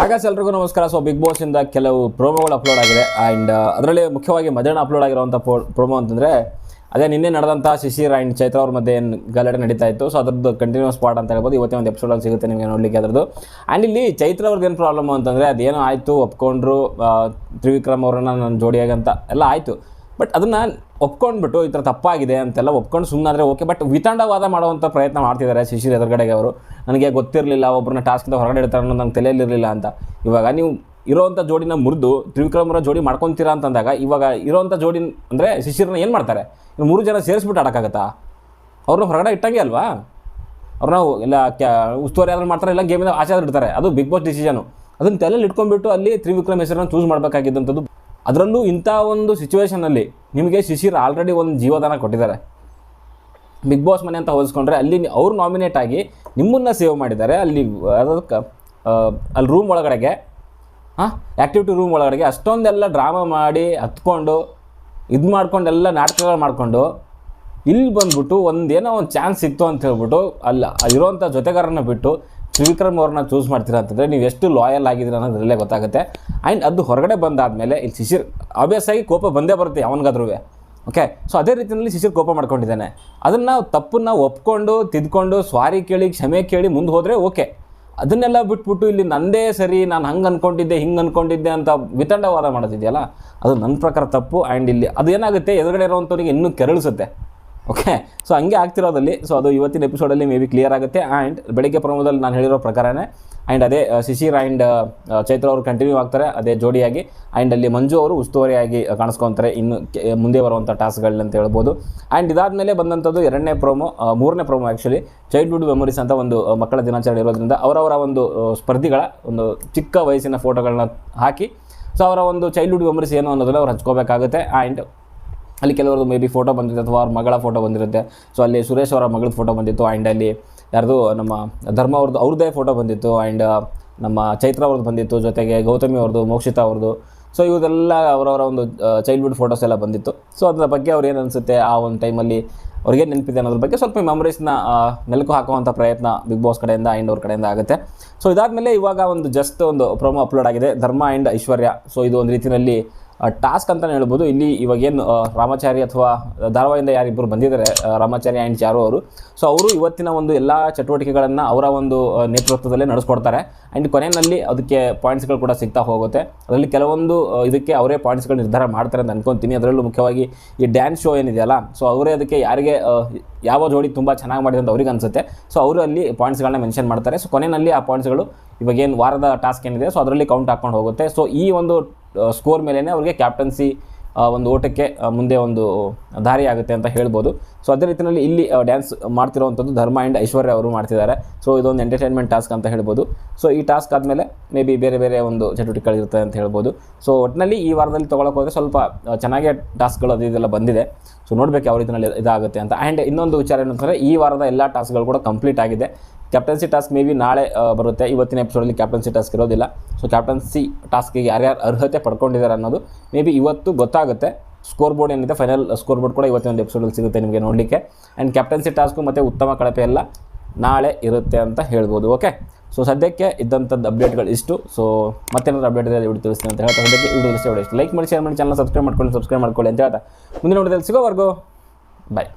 ಹಾಗಾದ್ರೆ ಎಲ್ರಿಗೂ ನಮಸ್ಕಾರ. ಸೊ ಬಿಗ್ ಬಾಸ್ ಇಂದ ಕೆಲವು ಪ್ರೋಮೋಗಳು ಅಪ್ಲೋಡ್ ಆಗಿದೆ. ಆ್ಯಂಡ್ ಅದರಲ್ಲಿ ಮುಖ್ಯವಾಗಿ ಮಧ್ಯಾಹ್ನ ಅಪ್ಲೋಡ್ ಆಗಿರುವಂಥ ಪ್ರೋಮೋ ಅಂತಂದರೆ, ಅದೇ ನಿನ್ನೆ ನಡೆದಂಥ ಶಿಶಿರ್ ಆ್ಯಂಡ್ ಚೈತ್ರ ಅವ್ರ ಮಧ್ಯೆ ಏನು ಗಲಾಟೆ ನಡೀತಾ ಇತ್ತು. ಸೊ ಅದ್ರದ್ದು ಕಂಟಿನ್ಯೂಸ್ ಪಾರ್ಟ್ ಅಂತ ಹೇಳ್ಬೋದು. ಇವತ್ತೇ ಒಂದು ಎಪಿಸೋಡಲ್ಲಿ ಸಿಗುತ್ತೆ ನಿಮಗೆ ನೋಡಲಿಕ್ಕೆ ಅದರದ್ದು. ಆ್ಯಂಡ್ ಇಲ್ಲಿ ಚೈತ್ರ ಅವ್ರದ್ದು ಏನು ಪ್ರಾಬ್ಲಮ್ ಅಂತಂದರೆ, ಅದೇನೋ ಆಯಿತು, ಒಪ್ಕೊಂಡ್ರು ತ್ರಿವಿಕ್ರಮ್ ಅವರನ್ನ ನನ್ನ ಜೋಡಿಯಾಗಂತ ಎಲ್ಲ ಆಯಿತು. ಬಟ್ ಅದನ್ನು ಒಪ್ಕೊಂಡ್ಬಿಟ್ಟು ಈ ಥರ ತಪ್ಪಾಗಿದೆ ಅಂತೆಲ್ಲ ಒಪ್ಕೊಂಡು ಸುಮ್ಮನಾದರೆ ಓಕೆ ಬಟ್ ವಿತಂಡವಾದ ಮಾಡುವಂಥ ಪ್ರಯತ್ನ ಮಾಡ್ತಿದ್ದಾರೆ ಶಿಶಿರ್ ಎದುರುಗಡೆಗೆ ಅವರು. ನನಗೆ ಗೊತ್ತಿರಲಿಲ್ಲ ಒಬ್ಬರನ್ನ ಟಾಸ್ಕಿಂದ ಹೊರಗಡೆ ಇಡ್ತಾರೆ ಅನ್ನೋದು ನಂಗೆ ತಲೆಯಲ್ಲಿರಲಿಲ್ಲ ಅಂತ. ಇವಾಗ ನೀವು ಇರೋವಂಥ ಜೋಡಿನ ಮುರಿದು ತ್ರಿವಿಕ್ರಮರ ಜೋಡಿ ಮಾಡ್ಕೊತೀರಾ ಅಂತಂದಾಗ ಇವಾಗ ಇರೋವಂಥ ಜೋಡಿ ಅಂದರೆ ಶಿಶಿರನ್ನ ಏನು ಮಾಡ್ತಾರೆ? ಮೂರು ಜನ ಸೇರಿಸ್ಬಿಟ್ಟು ಆಡೋಕ್ಕಾಗತ್ತಾ? ಅವ್ರನ್ನ ಹೊರಗಡೆ ಇಟ್ಟಂಗೆ ಅಲ್ವಾ? ಅವ್ರನ್ನ ಇಲ್ಲ ಕ್ಯಾ ಉಸ್ತುವಾರಿ ಆದ್ರೂ ಮಾಡ್ತಾರೆ, ಇಲ್ಲ ಗೇಮಿಂದ ಆಚೆ ಇಡ್ತಾರೆ. ಅದು ಬಿಗ್ ಬಾಸ್ ಡಿಸಿಷನು ಅದನ್ನು ತಲೆಯಲ್ಲಿ ಇಟ್ಕೊಂಡ್ಬಿಟ್ಟು ಅಲ್ಲಿ ತ್ರಿವಿಕ್ರಮ್ ಹೆಸರನ್ನು ಚೂಸ್ ಮಾಡಬೇಕಾಗಿದ್ದಂಥದ್ದು ಅದರಲ್ಲೂ ಇಂಥ ಒಂದು ಸಿಚುವೇಷನಲ್ಲಿ ನಿಮಗೆ ಶಿಶಿರ್ ಆಲ್ರೆಡಿ ಒಂದು ಜೀವದಾನ ಕೊಟ್ಟಿದ್ದಾರೆ. ಬಿಗ್ ಬಾಸ್ ಮನೆ ಅಂತ ಹೋಲಿಸ್ಕೊಂಡ್ರೆ ಅಲ್ಲಿ ಅವರು ನಾಮಿನೇಟ್ ಆಗಿ ನಿಮ್ಮನ್ನು ಸೇವ್ ಮಾಡಿದ್ದಾರೆ. ಅಲ್ಲಿ, ಅದಕ್ಕೆ ಅಲ್ಲಿ ರೂಮ್ ಒಳಗಡೆಗೆ ಹಾಂ ಆ್ಯಕ್ಟಿವಿಟಿ ರೂಮ್ ಒಳಗಡೆಗೆ ಅಷ್ಟೊಂದೆಲ್ಲ ಡ್ರಾಮಾ ಮಾಡಿ ಹತ್ಕೊಂಡು, ಇದು ಮಾಡ್ಕೊಂಡೆಲ್ಲ ನಾಟಕಗಳು ಮಾಡಿಕೊಂಡು ಇಲ್ಲಿ ಬಂದ್ಬಿಟ್ಟು ಒಂದೇನೋ ಒಂದು ಚಾನ್ಸ್ ಸಿಕ್ತು ಅಂತ ಹೇಳ್ಬಿಟ್ಟು ಅಲ್ಲಿ ಇರೋವಂಥ ಜೊತೆಗಾರನ ಬಿಟ್ಟು ತ್ರಿವಿಕ್ರಮ್ ಅವ್ರನ್ನ ಚೂಸ್ ಮಾಡ್ತೀರಾ ಅಂತಂದರೆ ನೀವು ಎಷ್ಟು ಲಾಯಲ್ ಆಗಿದ್ದೀರ ಅನ್ನೋದ್ರಲ್ಲೇ ಗೊತ್ತಾಗುತ್ತೆ. ಆ್ಯಂಡ್ ಅದು ಹೊರಗಡೆ ಬಂದಾದಮೇಲೆ ಇಲ್ಲಿ ಶಿಶಿರ್ ಆಬ್ವಿಯಸ್ ಆಗಿ ಕೋಪ ಬಂದೇ ಬರುತ್ತೆ ಅವನಿಗಾದ್ರೂ ಓಕೆ ಸೊ ಅದೇ ರೀತಿಯಲ್ಲಿ ಶಿಶಿರ್ ಕೋಪ ಮಾಡ್ಕೊಂಡಿದ್ದಾನೆ. ಅದನ್ನು ತಪ್ಪನ್ನ ಒಪ್ಕೊಂಡು, ತಿದ್ಕೊಂಡು, ಸ್ವಾರಿ ಕೇಳಿ, ಕ್ಷಮೆ ಕೇಳಿ ಮುಂದೆ ಹೋದರೆ ಓಕೆ ಅದನ್ನೆಲ್ಲ ಬಿಟ್ಬಿಟ್ಟು ಇಲ್ಲಿ ನಂದೇ ಸರಿ, ನಾನು ಹಂಗೆ ಅಂದ್ಕೊಂಡಿದ್ದೆ ಹಿಂಗೆ ಅಂದ್ಕೊಂಡಿದ್ದೆ ಅಂತ ವಿತಂಡವಾದ ಮಾಡೋದಿದೆಯಲ್ಲ? ಅದು ನನ್ನ ಪ್ರಕಾರ ತಪ್ಪು. ಆ್ಯಂಡ್ ಇಲ್ಲಿ ಅದು ಏನಾಗುತ್ತೆ ಎದುರುಗಡೆ ಇರೋವಂಥವ್ರಿಗೆ ಇನ್ನೂ ಕೆರಳಿಸುತ್ತೆ. ಓಕೆ ಸೊ ಹಂಗೆ ಆಗ್ತಿರೋದಲ್ಲಿ ಸೊ ಅದು ಇವತ್ತಿನ ಎಪಿಸೋಡಲ್ಲಿ ಮೇ ಬಿ ಕ್ಲಿಯರ್ ಆಗುತ್ತೆ. ಆ್ಯಂಡ್ ಬೆಳಗ್ಗೆ ಪ್ರಮೋದಲ್ಲಿ ನಾನು ಹೇಳಿರೋ ಪ್ರಕಾರನೇ ಆ್ಯಂಡ್ ಅದೇ ಆ, ಶಿಶಿರ್ ಆ್ಯಂಡ್ ಚೈತ್ರ ಅವರು ಕಂಟಿನ್ಯೂ ಆಗ್ತಾರೆ ಅದೇ ಜೋಡಿಯಾಗಿ. ಆ್ಯಂಡ್ ಅಲ್ಲಿ ಮಂಜು ಅವರು ಉಸ್ತುವಾರಿಯಾಗಿ ಕಾಣಿಸ್ಕೊತಾರೆ ಇನ್ನು ಮುಂದೆ ಬರುವಂಥ ಟಾಸ್ಕ್ಗಳಂತ ಹೇಳ್ಬೋದು. ಆ್ಯಂಡ್ ಇದಾದಮೇಲೆ ಬಂದಂಥದ್ದು ಎರಡನೇ ಪ್ರೋಮೋ ಮೂರನೇ ಪ್ರೋಮೋ ಆ್ಯಕ್ಚುಲಿ ಚೈಲ್ಡ್ಹುಡ್ ಮೆಮೊರೀಸ್ ಅಂತ ಒಂದು ಮಕ್ಕಳ ದಿನಾಚರಣೆ ಇರೋದ್ರಿಂದ ಅವರವರ ಒಂದು ಸ್ಪರ್ಧಿಗಳ ಒಂದು ಚಿಕ್ಕ ವಯಸ್ಸಿನ ಫೋಟೋಗಳನ್ನ ಹಾಕಿ ಸೊ ಅವರ ಒಂದು ಚೈಲ್ಡ್ಹುಡ್ ಮೆಮೊರೀಸ್ ಏನು ಅನ್ನೋದನ್ನು ಅವ್ರು ಹಚ್ಕೋಬೇಕಾಗುತ್ತೆ. ಆ್ಯಂಡ್ ಅಲ್ಲಿ ಕೆಲವರದ್ದು ಮೇ ಬಿ ಫೋಟೋ ಬಂದಿರುತ್ತೆ ಅಥವಾ ಅವ್ರ ಮಗಳ ಫೋಟೋ ಬಂದಿರುತ್ತೆ. ಸೊ ಅಲ್ಲಿ ಸುರೇಶ್ ಅವರ ಮಗಳ ಫೋಟೋ ಬಂದಿತ್ತು ಆ್ಯಂಡ್ ಅಲ್ಲಿ ಯಾರ್ದು ನಮ್ಮ ಧರ್ಮ ಅವ್ರದ್ದು, ಅವ್ರದ್ದೇ ಫೋಟೋ ಬಂದಿತ್ತು ಆ್ಯಂಡ್ ನಮ್ಮ ಚೈತ್ರ ಅವ್ರದ್ದು ಬಂದಿತ್ತು, ಜೊತೆಗೆ ಗೌತಮಿ ಅವ್ರದ್ದು, ಮೋಕ್ಷಿತಾ ಅವ್ರದ್ದು. ಸೊ ಇವರೆಲ್ಲ ಅವರವರ ಒಂದು ಚೈಲ್ಡ್ಹುಡ್ ಫೋಟೋಸ್ ಎಲ್ಲ ಬಂದಿತ್ತು. ಸೊ ಅದರ ಬಗ್ಗೆ ಅವ್ರು ಏನು ಅನಿಸುತ್ತೆ ಆ ಒಂದು ಟೈಮಲ್ಲಿ ಅವ್ರಿಗೆ ನೆನಪಿದೆ ಅನ್ನೋದ್ರ ಬಗ್ಗೆ ಸ್ವಲ್ಪ ಮೆಮೊರೀಸ್ನ ನೆಲಕು ಹಾಕುವಂಥ ಪ್ರಯತ್ನ ಬಿಗ್ ಬಾಸ್ ಕಡೆಯಿಂದ ಆ್ಯಂಡ್ ಅವ್ರ ಕಡೆಯಿಂದ ಆಗುತ್ತೆ. ಸೊ ಇದಾದಮೇಲೆ ಇವಾಗ ಒಂದು ಜಸ್ಟ್ ಒಂದು ಪ್ರೊಮೋ ಅಪ್ಲೋಡ್ ಆಗಿದೆ, ಧರ್ಮ ಆ್ಯಂಡ್ ಐಶ್ವರ್ಯ. ಸೊ ಇದು ಒಂದು ರೀತಿಯಲ್ಲಿ ಟಾಸ್ಕ್ ಅಂತಲೇ ಹೇಳ್ಬೋದು. ಇಲ್ಲಿ ಇವಾಗೇನು ಏನು ರಾಮಾಚಾರಿ ಅಥವಾ ಧಾರವಾಡದಿಂದ ಯಾರಿಬ್ಬರು ಬಂದಿದ್ದಾರೆ ರಾಮಾಚಾರಿ ಆ್ಯಂಡ್ ಚಾರು ಅವರು. ಸೊ ಅವರು ಇವತ್ತಿನ ಒಂದು ಎಲ್ಲ ಚಟುವಟಿಕೆಗಳನ್ನು ಅವರ ಒಂದು ನೇತೃತ್ವದಲ್ಲೇ ನಡೆಸ್ಕೊಡ್ತಾರೆ. ಆ್ಯಂಡ್ ಕೊನೆಯಲ್ಲಿ ಅದಕ್ಕೆ ಪಾಯಿಂಟ್ಸ್ಗಳು ಕೂಡ ಸಿಗ್ತಾ ಹೋಗುತ್ತೆ. ಅದರಲ್ಲಿ ಕೆಲವೊಂದು ಇದಕ್ಕೆ ಅವರೇ ಪಾಯಿಂಟ್ಸ್ಗಳು ನಿರ್ಧಾರ ಮಾಡ್ತಾರೆ ಅಂತ ಅನ್ಕೊತೀನಿ. ಅದರಲ್ಲೂ ಮುಖ್ಯವಾಗಿ ಈ ಡ್ಯಾನ್ಸ್ ಶೋ ಏನಿದೆಯಲ್ಲ ಸೊ ಅವರೇ ಅದಕ್ಕೆ ಯಾರಿಗೆ ಯಾವ ಜೋಡಿ ತುಂಬ ಚೆನ್ನಾಗಿ ಮಾಡಿದೆ ಅಂತ ಅವ್ರಿಗೆ ಅನಿಸುತ್ತೆ. ಸೊ ಅವರು ಅಲ್ಲಿ ಪಾಯಿಂಟ್ಸ್ಗಳನ್ನ ಮೆನ್ಷನ್ ಮಾಡ್ತಾರೆ. ಸೊ ಕೊನೆಯಲ್ಲಿ ಆ ಪಾಯಿಂಟ್ಸ್ಗಳು ಇವಾಗ ಏನು ವಾರದ ಟಾಸ್ಕ್ ಏನಿದೆ ಸೊ ಅದರಲ್ಲಿ ಕೌಂಟ್ ಹಾಕ್ಕೊಂಡು ಹೋಗುತ್ತೆ. ಸೊ ಈ ಒಂದು ಸ್ಕೋರ್ ಮೇಲೇ ಅವ್ರಿಗೆ ಕ್ಯಾಪ್ಟನ್ಸಿ ಒಂದು ಓಟಕ್ಕೆ ಮುಂದೆ ಒಂದು ದಾರಿ ಆಗುತ್ತೆ ಅಂತ ಹೇಳ್ಬೋದು. ಸೊ ಅದೇ ರೀತಿಯಲ್ಲಿ ಇಲ್ಲಿ ಡ್ಯಾನ್ಸ್ ಮಾಡ್ತಿರೋವಂಥದ್ದು ಧರ್ಮ ಆ್ಯಂಡ್ ಐಶ್ವರ್ಯ ಅವರು ಮಾಡ್ತಿದ್ದಾರೆ. ಸೊ ಇದೊಂದು ಎಂಟರ್ಟೈನ್ಮೆಂಟ್ ಟಾಸ್ಕ್ ಅಂತ ಹೇಳ್ಬೋದು. ಸೊ ಈ ಟಾಸ್ಕ್ ಆದಮೇಲೆ ಮೇ ಬಿ ಬೇರೆ ಬೇರೆ ಒಂದು ಚಟುವಟಿಕೆಗಳಿರ್ತದೆ ಅಂತ ಹೇಳ್ಬೋದು. ಸೊ ಒಟ್ಟಿನಲ್ಲಿ ಈ ವಾರದಲ್ಲಿ ತೊಗೊಳಕ್ಕೆ ಹೋದರೆ ಸ್ವಲ್ಪ ಚೆನ್ನಾಗೆ ಚೆನ್ನಾಗೇ ಟಾಸ್ಕ್ಗಳು ಅದು ಇದೆಲ್ಲ ಬಂದಿದೆ. ಸೊ ನೋಡಬೇಕು ಯಾವ ರೀತಿಯಲ್ಲಿ ಇದಾಗುತ್ತೆ ಅಂತ. ಆ್ಯಂಡ್ ಇನ್ನೊಂದು ವಿಚಾರ ಏನಂತಂದರೆ ಈ ವಾರದ ಎಲ್ಲ ಟಾಸ್ಕ್ಗಳು ಕೂಡ ಕಂಪ್ಲೀಟ್ ಆಗಿದೆ. ಕ್ಯಾಪ್ಟನ್ಸಿ ಟಾಸ್ಕ್ ಮೇ ಬಿ ನಾಳೆ ಬರುತ್ತೆ. ಇವತ್ತಿನ ಎಪಿಸೋಡಲ್ಲಿ ಕ್ಯಾಪ್ಟನ್ಸಿ ಟಾಸ್ಕ್ ಇರೋದಿಲ್ಲ. ಸೊ ಕ್ಯಾಪ್ಟನ್ಸಿ ಟಾಸ್ಕಿಗೆ ಯಾರ್ಯಾರು ಅರ್ಹತೆ ಪಡ್ಕೊಂಡಿದ್ದಾರೆ ಅನ್ನೋದು ಮೇ ಬಿ ಇವತ್ತು ಗೊತ್ತಾಗುತ್ತೆ. ಸ್ಕೋರ್ ಬೋರ್ಡ್ ಏನಿದೆ ಫೈನಲ್ ಸ್ಕೋರ್ ಬೋರ್ಡ್ ಕೂಡ ಇವತ್ತಿನ ಒಂದು ಎಪಿಸೋಡಲ್ಲಿ ಸಿಗುತ್ತೆ ನಿಮಗೆ ನೋಡಲಿಕ್ಕೆ. ಆ್ಯಂಡ್ ಕ್ಯಾಪ್ಟನ್ಸಿ ಟಾಸ್ಕು ಮತ್ತು ಉತ್ತಮ ಕಳಪೆ ಎಲ್ಲ ನಾಳೆ ಇರುತ್ತೆ ಅಂತ ಹೇಳ್ಬೋದು ಓಕೆ ಸೊ ಸದ್ಯಕ್ಕೆ ಇದ್ದಂಥದ್ದು ಅಪ್ಡೇಟ್ಗಳು ಇಷ್ಟು. ಸೊ ಮತ್ತೇನಾದ್ರು ಅಪ್ಡೇಟ್ ಇದೆ ತಿಳಿಸ್ತೀನಿ ಅಂತ ಹೇಳ್ತಾ ಸದ್ಯಕ್ಕೆ ಇಷ್ಟ ಇಷ್ಟು. ಲೈಕ್ ಮಾಡಿ ಶೇರ್ ಮಾಡಿ ಚಾನಲ್ ಸಬ್ಸ್ಕ್ರೈಬ್ ಮಾಡ್ಕೊಳ್ಳಿ ಸಬ್ಸ್ಕ್ರೈಬ್ ಮಾಡ್ಕೊಳ್ಳಿ ಅಂತ ಹೇಳ್ತಾ. ಮುಂದಿನ ನೋಡಿದಲ್ಲಿ ಸಿಗೋವರೆಗೂ. ಬಾಯ್